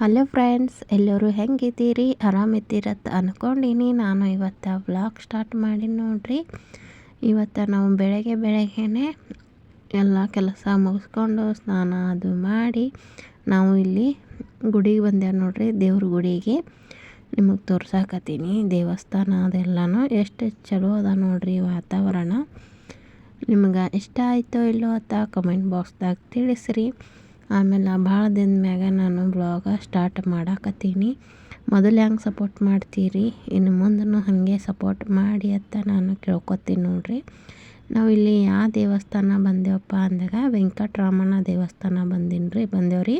Hello friends ಎಲ್ಲರೂ ಹೆಂಗಿದ್ದೀರಿ? ಆರಾಮಿದ್ದೀರತ್ತ ಅಂದ್ಕೊಂಡೀನಿ ನಾನು ಇವತ್ತು ವ್ಲಾಗ್ ಸ್ಟಾರ್ಟ್ ಮಾಡಿ ನೋಡ್ರಿ. ಇವತ್ತು ನಾವು ಬೆಳಗ್ಗೆ ಬೆಳಗ್ಗೆನೆ ಎಲ್ಲ ಕೆಲಸ ಮುಗಿಸ್ಕೊಂಡು ಸ್ನಾನ ಅದು ಮಾಡಿ ನಾವು ಇಲ್ಲಿ ಗುಡಿಗೆ ಬಂದೇವೆ ನೋಡ್ರಿ, ದೇವ್ರ ಗುಡಿಗೆ. ನಿಮಗೆ ತೋರ್ಸಾಕತ್ತೀನಿ. ದೇವಸ್ಥಾನ ಅದೆಲ್ಲನೂ ಎಷ್ಟು ಚಲೋ ಅದ ನೋಡ್ರಿ ವಾತಾವರಣ. ನಿಮ್ಗೆ ಇಷ್ಟ ಆಯಿತೋ ಇಲ್ಲೋ ಅಂತ ಕಮೆಂಟ್ ಬಾಕ್ಸ್ದಾಗ ತಿಳಿಸ್ರಿ. ಆಮೇಲೆ ಭಾಳ ದಿನದ ಮ್ಯಾಗ ನಾನು ಬ್ಲಾಗ ಸ್ಟಾರ್ಟ್ ಮಾಡಾಕತ್ತೀನಿ. ಮೊದಲು ಹೆಂಗೆ ಸಪೋರ್ಟ್ ಮಾಡ್ತೀರಿ? ಇನ್ನು ಮುಂದೂ ಹಾಗೆ ಸಪೋರ್ಟ್ ಮಾಡಿ ಅಂತ ನಾನು ಕೇಳ್ಕೊತೀನಿ ನೋಡಿರಿ. ನಾವು ಇಲ್ಲಿ ಯಾವ ದೇವಸ್ಥಾನ ಬಂದೇವಪ್ಪ ಅಂದಾಗ ವೆಂಕಟರಮಣ ದೇವಸ್ಥಾನ ಬಂದೀನಿ ರೀ ಬಂದೇವ್ರಿ.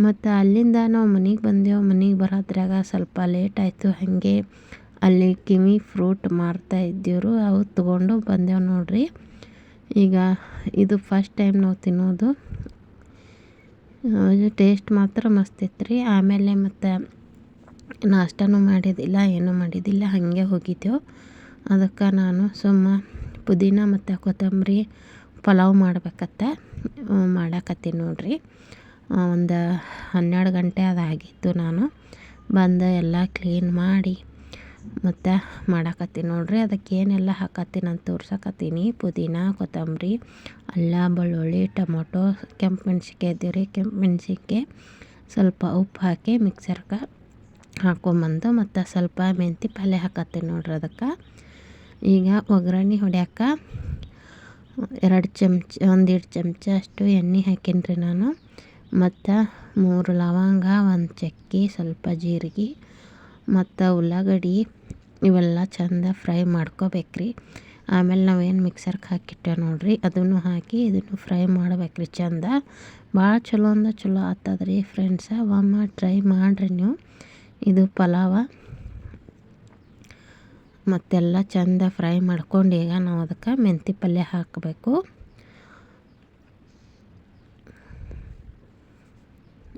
ಮತ್ತು ಅಲ್ಲಿಂದ ನಾವು ಮನೆಗೆ ಬಂದೆವು, ಮನೆಗೆ ಬರೋದ್ರಾಗ ಸ್ವಲ್ಪ ಲೇಟ್ ಆಯಿತು, ಹಾಗೆ ಅಲ್ಲಿ ಕಿವಿ ಫ್ರೂಟ್ ಮಾರ್ತಾ ಇದ್ದೀವ್ರು, ಅವು ತೊಗೊಂಡು ಬಂದೆವು ನೋಡಿರಿ. ಈಗ ಇದು ಫಸ್ಟ್ ಟೈಮ್ ನಾವು ತಿನ್ನೋದು. ಟೇಸ್ಟ್ ಮಾತ್ರ ಮಸ್ತ್ ಇತ್ತು ರೀ ಆಮೇಲೆ ಮತ್ತು ನಾಷ್ಟನೂ ಮಾಡಿದ್ದಿಲ್ಲ ಏನೂ ಮಾಡಿದ್ದಿಲ್ಲ ಹಾಗೆ ಹೋಗಿದ್ದೆವು ಅದಕ್ಕೆ ನಾನು ಸುಮ್ಮ ಪುದೀನ ಮತ್ತು ಕೊತ್ತಂಬರಿ ಪಲಾವ್ ಮಾಡ್ಬೇಕತ್ತ ಮಾಡಕತ್ತೀನಿ ನೋಡಿರಿ. ಒಂದು ಹನ್ನೆರಡು ಗಂಟೆ ಅದಾಗಿತ್ತು ನಾನು. ಬಂದು ಎಲ್ಲ ಕ್ಲೀನ್ ಮಾಡಿ ಮತ್ತು ಮಾಡಾಕತ್ತೀನಿ ನೋಡಿರಿ. ಅದಕ್ಕೆ ಏನೆಲ್ಲ ಹಾಕತ್ತೀನಿ ಅಂತ ತೋರ್ಸಕತ್ತೀನಿ. ಪುದೀನ, ಕೊತ್ತಂಬರಿ, ಅಲ್ಲ, ಬೆಳ್ಳುಳ್ಳಿ, ಟೊಮೊಟೊ, ಕೆಂಪು ಮೆಣಸಿನ್ಕಾಯಿ ಇದ್ದೀರಿ ಕೆಂಪು ಮೆಣಸಿನ್ಕಾಯಿ ಸ್ವಲ್ಪ ಉಪ್ಪು ಹಾಕಿ ಮಿಕ್ಸರ್ಗೆ ಹಾಕೊಂಬಂದು ಮತ್ತು ಸ್ವಲ್ಪ ಮೆಂತಿ ಪಲ್ಯ ಹಾಕತ್ತೀನಿ ನೋಡ್ರಿ ಅದಕ್ಕೆ. ಈಗ ಒಗ್ಗರಣೆ ಹೊಡ್ಯಾಕ ಎರಡು ಚಮಚ, ಒಂದೆರಡು ಚಮಚ ಅಷ್ಟು ಎಣ್ಣೆ ಹಾಕೀನಿ ರೀ ನಾನು. ಮತ್ತು ಮೂರು ಲವಂಗ, ಒಂದು ಚಕ್ಕೆ, ಸ್ವಲ್ಪ ಜೀರಿಗೆ, ಮತ್ತು ಉಳ್ಳಾಗಡ್ಡಿ ಇವೆಲ್ಲ ಚಂದ ಫ್ರೈ ಮಾಡ್ಕೋಬೇಕ್ರಿ. ಆಮೇಲೆ ನಾವೇನು ಮಿಕ್ಸರ್ಗೆ ಹಾಕಿಟ್ಟೆ ನೋಡಿರಿ, ಅದನ್ನು ಹಾಕಿ ಇದನ್ನು ಫ್ರೈ ಮಾಡ್ಬೇಕ್ರಿ ಚಂದ. ಭಾಳ ಚಲೋ ಅಂದ್ರೆ ಚಲೋ ಆಗ್ತದ್ರಿ ಫ್ರೆಂಡ್ಸ ಒಮ್ಮೆ ಟ್ರೈ ಮಾಡಿರಿ ನೀವು. ಇದು ಪಲಾವ. ಮತ್ತೆಲ್ಲ ಚಂದ ಫ್ರೈ ಮಾಡ್ಕೊಂಡು ಈಗ ನಾವು ಅದಕ್ಕೆ ಮೆಂತಿ ಪಲ್ಯ ಹಾಕಬೇಕು.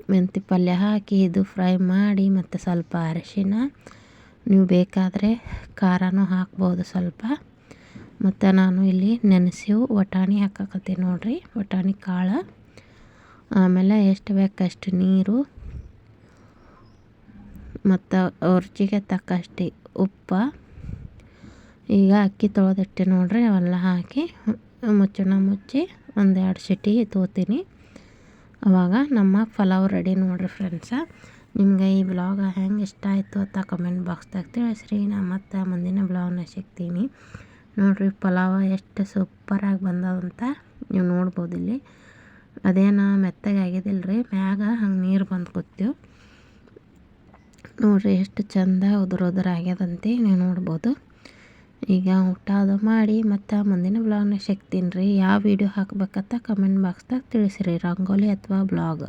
ಮೆಂತಿ ಪಲ್ಯ ಹಾಕಿ ಇದು ಫ್ರೈ ಮಾಡಿ ಮತ್ತು ಸ್ವಲ್ಪ ಅರಿಶಿನ ನೀವು ಬೇಕಾದರೆ ಖಾರನೂ ಹಾಕ್ಬೋದು ಸ್ವಲ್ಪ. ಮತ್ತು ನಾನು ಇಲ್ಲಿ ನೆನೆಸಿವು ವಟಾಣಿ ಹಾಕಕತ್ತೀನಿ ನೋಡಿರಿ, ವಟಾಣಿ ಕಾಳು. ಆಮೇಲೆ ಎಷ್ಟು ಬೇಕಷ್ಟು ನೀರು. ಮತ್ತು ರುಚಿಗೆ ತಕ್ಕಷ್ಟು ಉಪ್ಪು. ಈಗ ಅಕ್ಕಿ ತೊಳೆದಿಟ್ಟೆ ನೋಡಿರಿ, ಅವೆಲ್ಲ ಹಾಕಿ ಮುಚ್ಚಣ ಮುಚ್ಚಿ ಒಂದೆರಡು ಸಿಟಿ ತೋತೀನಿ. ಅವಾಗ ನಮ್ಮ ಪಲಾವ್ ರೆಡಿ ನೋಡಿರಿ ಫ್ರೆಂಡ್ಸ ನಿಮ್ಗೆ ಈ ಬ್ಲಾಗ್ ಹೆಂಗೆ ಇಷ್ಟ ಆಯಿತು ಅಂತ ಕಮೆಂಟ್ ಬಾಕ್ಸ್ದಾಗ ತಿಳಿಸ್ರಿ. ನಾ ಮತ್ತು ಮುಂದಿನ ಬ್ಲಾಗ್ನ ಸಿಗ್ತೀನಿ. ನೋಡಿರಿ, ಪಲಾವ ಎಷ್ಟು ಸೂಪರಾಗಿ ಬಂದದಂತ ನೀವು ನೋಡ್ಬೋದು ಇಲ್ಲಿ. ಅದೇನು ಮೆತ್ತಗೆ ಆಗಿದ್ದಿಲ್ಲ ರೀ ಮ್ಯಾಗ ಹಂಗೆ ನೀರು ಬಂದು ಕೂತೀವಿ ನೋಡಿರಿ, ಎಷ್ಟು ಚಂದ ಉದುರು ಉದುರು ಆಗ್ಯದಂತೆ ನೀವು ನೋಡ್ಬೋದು. ಈಗ ಊಟ ಅದು ಮಾಡಿ ಮತ್ತು ಮುಂದಿನ ಬ್ಲಾಗ್ನ ಸಿಗ್ತೀನಿ ರೀ. ಯಾವ ವೀಡಿಯೋ ಹಾಕ್ಬೇಕಂತ ಕಮೆಂಟ್ ಬಾಕ್ಸ್ದಾಗ ತಿಳಿಸಿರಿ. ರಂಗೋಲಿ ಅಥವಾ ಬ್ಲಾಗ್